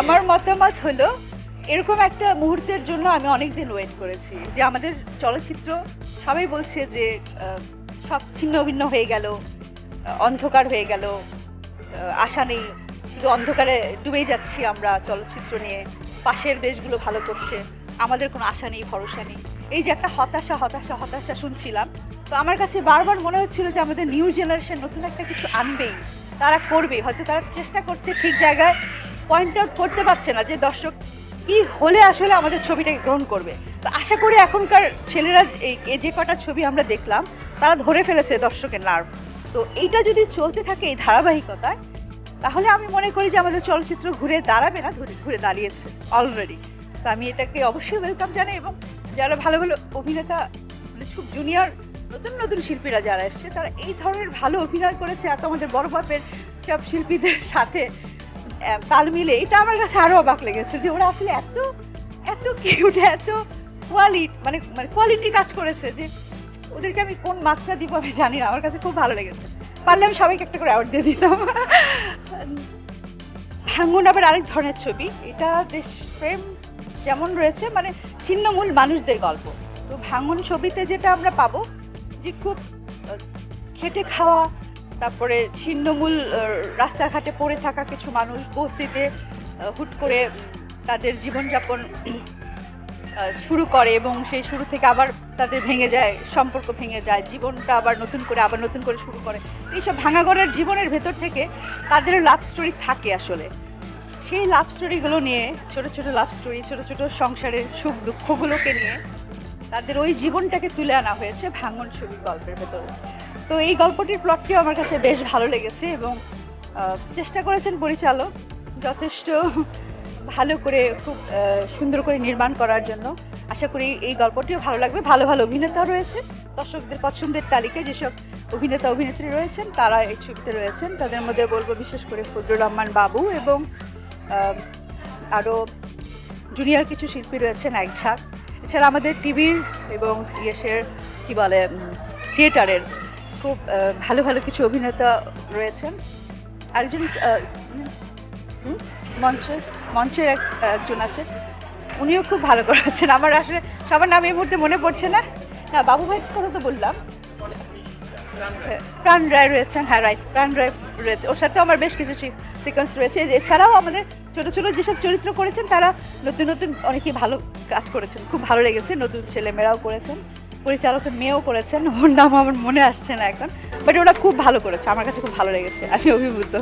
আমার মতামত হলো, এরকম একটা মুহূর্তের জন্য আমি অনেক দিন ওয়েট করেছি। যে আমাদের চলচ্চিত্র সবাই বলছে যে সব ছিন্ন ভিন্ন হয়ে গেল, অন্ধকার হয়ে গেল আশা নেই, শুধু অন্ধকারে ডুবেই যাচ্ছি আমরা চলচ্চিত্র নিয়ে, পাশের দেশগুলো ভালো করছে, আমাদের কোনো আশা নেই, ভরসা নেই। এই যে একটা হতাশা হতাশা হতাশা শুনছিলাম। তো আমার কাছে বারবার মনে হচ্ছিল যে আমাদের নিউ জেনারেশন নতুন একটা কিছু আনবেই, তারা করবে হয়তো তারা চেষ্টা করছে ঠিক জায়গায় পয়েন্ট আউট করতে পারছে না যে দর্শক কি হলে আসলে আমাদের ছবিটাকে গ্রহণ করবে। তো আশা করি এখনকার ছেলেরা এই যে কটা ছবি আমরা দেখলাম, তারা ধরে ফেলেছে দর্শকের নার্ভ। তো এইটা যদি চলতে থাকে এই ধারাবাহিকতায়, তাহলে আমি মনে করি যে আমাদের চলচ্চিত্র ঘুরে দাঁড়াবে না ঘুরে ঘুরে দাঁড়িয়েছে অলরেডি তো আমি এটাকে অবশ্যই ওয়েলকাম জানাই এবং যারা ভালো ভালো অভিনেতা মানে খুব জুনিয়র নতুন নতুন শিল্পীরা যারা এসছে, তারা এই ধরনের ভালো অভিনয় করেছে এত আমাদের বড় বাপের সব শিল্পীদের সাথে। তাল মিলে এটা আমার কাছে আরও অবাক লেগেছে যে ওরা আসলে এত এত কিউট এত কোয়ালিটি মানে মানে কোয়ালিটি কাজ করেছে যে ওদেরকে আমি কোন মাত্রা দিব আমি জানি না, আমার কাছে খুব ভালো লেগেছে। পারলে আমি সবাইকে একটা করে অ্যাওয়ার্ড দিয়ে দিতাম। ভাঙ্গন আবার আরেক ধরনের ছবি, এটা দেশপ্রেম যেমন রয়েছে মানে ছিন্নমূল মানুষদের গল্প। তো ভাঙন ছবিতে যেটা আমরা পাবো যে খুব খেটে খাওয়া তারপরে ছিন্নমূল রাস্তাঘাটে পড়ে থাকা কিছু মানুষ বস্তিতে হুট করে তাদের জীবনযাপন শুরু করে এবং সেই শুরু থেকে আবার তাদের ভেঙে যায়, সম্পর্ক ভেঙে যায়, জীবনটা আবার নতুন করে, আবার নতুন করে শুরু করে। এইসব ভাঙাগড়ের জীবনের ভেতর থেকে তাদের লাভ স্টোরি থাকে আসলে। সেই লাভ স্টোরিগুলো নিয়ে, ছোট ছোট লাভ স্টোরি ছোট ছোট সংসারের সুখ দুঃখগুলোকে নিয়ে তাদের ওই জীবনটাকে তুলে আনা হয়েছে ভাঙন ছবির গল্পের ভেতরে। তো এই গল্পটির প্লটটিও আমার কাছে বেশ ভালো লেগেছে এবং চেষ্টা করেছেন পরিচালক যথেষ্ট ভালো করে, খুব সুন্দর করে নির্মাণ করার জন্য। আশা করি এই গল্পটিও ভালো লাগবে। ভালো ভালো অভিনেতা রয়েছে। দর্শকদের পছন্দের তালিকায় যেসব অভিনেতা, অভিনেত্রী রয়েছেন, তারা এই ছবিতে রয়েছেন। তাদের মধ্যে বলব বিশেষ করে ফজলুর রহমান বাবু এবং আরও জুনিয়র কিছু শিল্পী রয়েছেন, এক ঝাঁক। এছাড়া আমাদের টিভির এবং ইয়েসের, কি বলে থিয়েটারের খুব ভালো ভালো কিছু অভিনেতা রয়েছেন। আরেকজন হুম, মঞ্চের মঞ্চের এক একজন আছে উনিও খুব ভালো করেছেন আমার আসলে সবার নাম এই মুহূর্তে মনে পড়ছে না। হ্যাঁ বাবু ভাই কথা তো বললাম। প্রাণ রায় রয়েছেন হ্যাঁ রাইট প্রাণ রায় রয়েছে। ওর সাথেও আমার বেশ কিছু সিকোয়েন্স রয়েছে। এছাড়াও আমাদের ছোট ছোট যেসব চরিত্র করেছেন তারা নতুন নতুন অনেকেই ভালো কাজ করেছেন। খুব ভালো লেগেছে নতুন ছেলেমেয়েরাও করেছেন। পরিচালকের মেয়েও করেছেন, ওর নাম আমার মনে আসছে না এখন বাট ওটা খুব ভালো করেছে, আমার কাছে খুব ভালো লেগেছে, আমি অভিভূত।